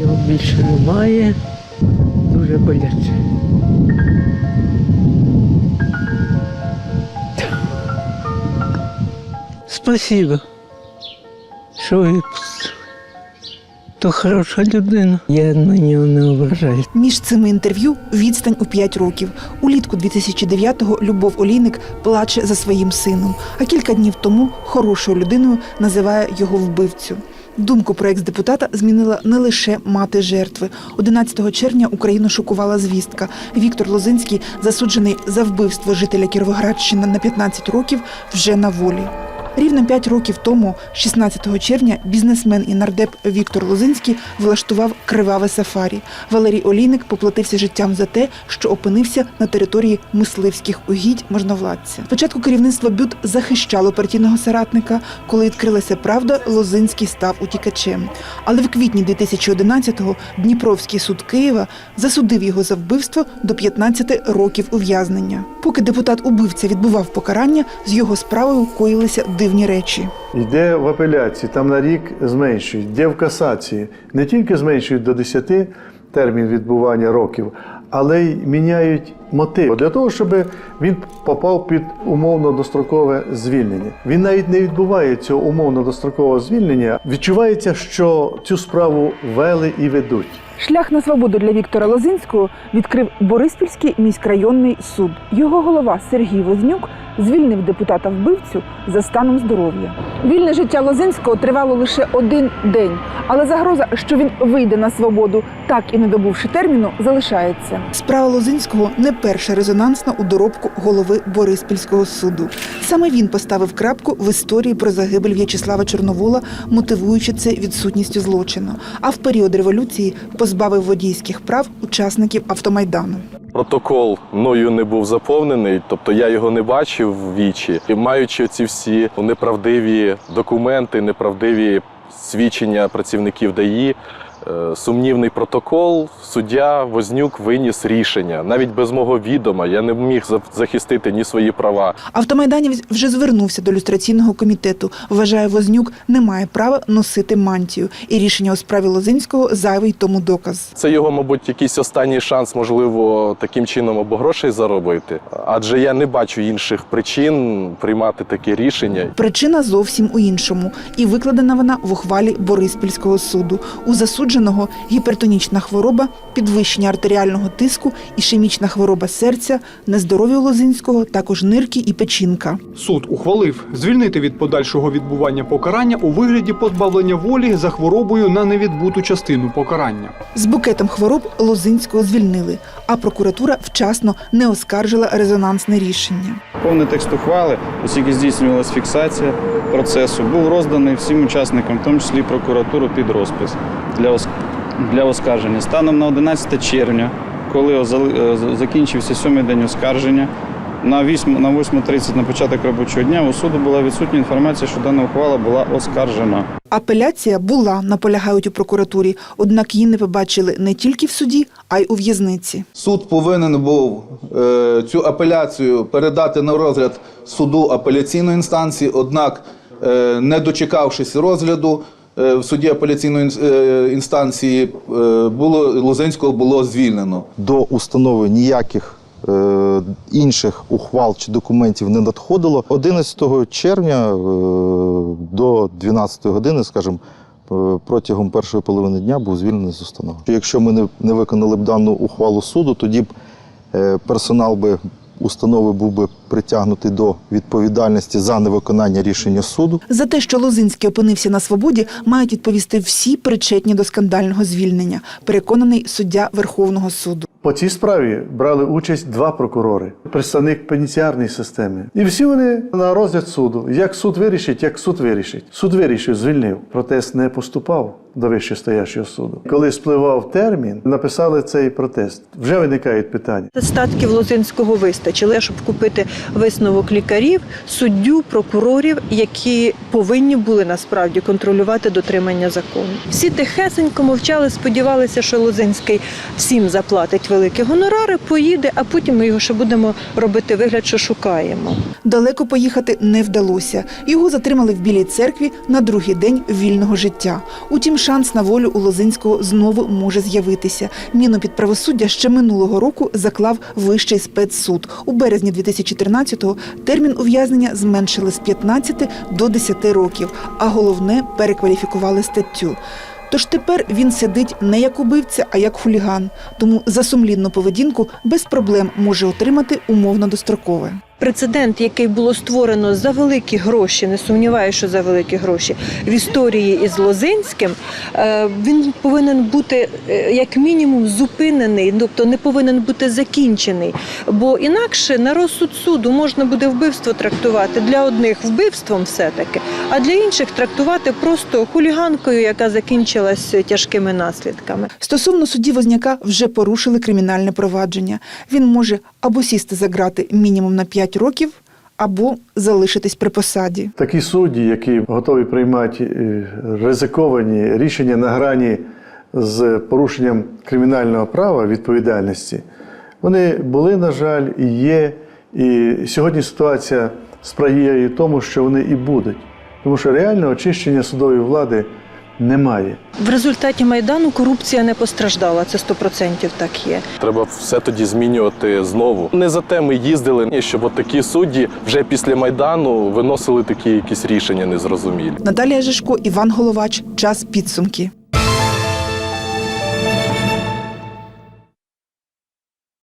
Його більше немає. Дуже боляче. Спасибо, що випустили. То хороша людина. Я на нього не ображаюсь. Між цими інтерв'ю відстань у 5 років. Улітку 2009-го Любов Олійник плаче за своїм сином, а кілька днів тому хорошою людиною називає його вбивцю. Думку про екс-депутата змінила не лише мати жертви. 11 червня Україну шокувала звістка. Віктор Лозинський, засуджений за вбивство жителя Кіровоградщини на 15 років, вже на волі. Рівно 5 років тому, 16 червня, бізнесмен і нардеп Віктор Лозинський влаштував криваве сафарі. Валерій Олійник поплатився життям за те, що опинився на території мисливських угідь можновладця. Спочатку керівництво БЮТ захищало партійного соратника. Коли відкрилася правда, Лозинський став утікачем. Але в квітні 2011-го Дніпровський суд Києва засудив його за вбивство до 15 років ув'язнення. Поки депутат-убивця відбував покарання, з його справою коїлися дивні речі. Йде в апеляції, там на рік зменшують, йде в касації. Не тільки зменшують до 10 термін відбування років, але й міняють мотив для того, щоб він попав під умовно дострокове звільнення. Він навіть не відбуває цього умовно дострокового звільнення. Відчувається, що цю справу вели і ведуть. Шлях на свободу для Віктора Лозинського відкрив Бориспільський міськрайонний суд. Його голова Сергій Вознюк звільнив депутата вбивцю за станом здоров'я. Вільне життя Лозинського тривало лише один день, але загроза, що він вийде на свободу, так і не добувши терміну, залишається. Справа Лозинського не перша резонансна у доробку голови Бориспільського суду. Саме він поставив крапку в історії про загибель В'ячеслава Чорновола, мотивуючи це відсутністю злочину. А в період революції позбавив водійських прав учасників автомайдану. Протокол мною не був заповнений, тобто я його не бачив в вічі. І маючи ці всі неправдиві документи, неправдиві свідчення працівників ДАІ, е, сумнівний протокол, суддя Вознюк виніс рішення. Навіть без мого відома я не міг захистити ні свої права, Автомайданівець вже звернувся до люстраційного комітету. Вважає, Вознюк не має права носити мантію, і рішення у справі Лозинського зайвий тому доказ. Це його, мабуть, якийсь останній шанс, можливо, таким чином або грошей заробити. Адже я не бачу інших причин приймати таке рішення. Причина зовсім у іншому, і викладена вона в ухвалі Бориспільського суду. У засудженого гіпертонічна хвороба, підвищення артеріального тиску, ішемічна хвороба серця, нездоров'я Лозинського, також нирки і печінка. Суд ухвалив звільнити від подальшого відбування покарання у вигляді позбавлення волі за хворобою на невідбуту частину покарання. З букетом хвороб Лозинського звільнили, а прокуратура вчасно не оскаржила резонансне рішення. Повний текст ухвали, оскільки здійснювалася фіксація процесу, був розданий всім учасникам, в тому числі прокуратуру, під розпис для, ос- для оскарження. Станом на 11 червня, коли озали- е, закінчився сьомий день оскарження, на 8, на 8.30 на початок робочого дня у суду була відсутня інформація, що дана ухвала була оскаржена. Апеляція була, наполягають у прокуратурі, однак її не побачили не тільки в суді, а й у в'язниці. Суд повинен був е, цю апеляцію передати на розгляд суду апеляційної інстанції, однак, е, не дочекавшись розгляду в суді апеляційної е, інстанції, е, було Лозинського було звільнено. до установи ніяких е, інших ухвал чи документів не надходило. 11 червня е, до 12 години, скажімо, е, протягом першої половини дня був звільнений з установи. Якщо ми не, виконали б дану ухвалу суду, тоді б е, персонал би установи був би притягнутий до відповідальності за невиконання рішення суду. За те, що Лозинський опинився на свободі, мають відповісти всі причетні до скандального звільнення, переконаний суддя Верховного суду. По цій справі брали участь два прокурори, представник пенітенціарної системи. І всі вони на розгляд суду. Як суд вирішить, як суд вирішить. Суд вирішив, звільнив. Протест не поступав до вищестоящого суду. Коли спливав термін, написали цей протест. Вже виникають питання. Статків Лозинського вистачило, щоб купити висновок лікарів, суддю, прокурорів, які повинні були насправді контролювати дотримання закону. Всі тихесенько мовчали, сподівалися, що Лозинський всім заплатить великі гонорари, поїде, а потім ми його ще будемо робити вигляд, що шукаємо. Далеко поїхати не вдалося. Його затримали в Білій церкві на другий день вільного життя. Утім, шанс на волю у Лозинського знову може з'явитися. Міну під правосуддя ще минулого року заклав вищий спецсуд. У березні 2013-го термін ув'язнення зменшили з 15 до 10 років, а головне перекваліфікували статтю. Тож тепер він сидить не як убивця, а як хуліган. Тому за сумлінну поведінку без проблем може отримати умовно дострокове. Прецедент, який було створено за великі гроші, не сумніваюся, що за великі гроші в історії із Лозинським, е, він повинен бути е, як мінімум зупинений, тобто не повинен бути закінчений. Бо інакше на розсуд суду можна буде вбивство трактувати для одних вбивством, все-таки, а для інших трактувати просто хуліганкою, яка закінчилась тяжкими наслідками. Стосовно судді Возняка вже порушили кримінальне провадження. Він може або сісти за грати мінімум на 5 років, або залишитись при посаді. Такі судді, які готові приймати е, ризиковані рішення на грані з порушенням кримінального права відповідальності, вони були, на жаль, і є. І сьогодні ситуація сприяє тому, що вони і будуть. Тому що реального очищення судової влади немає. В результаті майдану корупція не постраждала. Це 100% так є. Треба все тоді змінювати знову. Не за те ми їздили, щоб от такі судді вже після майдану виносили такі якісь рішення незрозумілі. Наталія Жишко, Іван Головач. Час підсумки.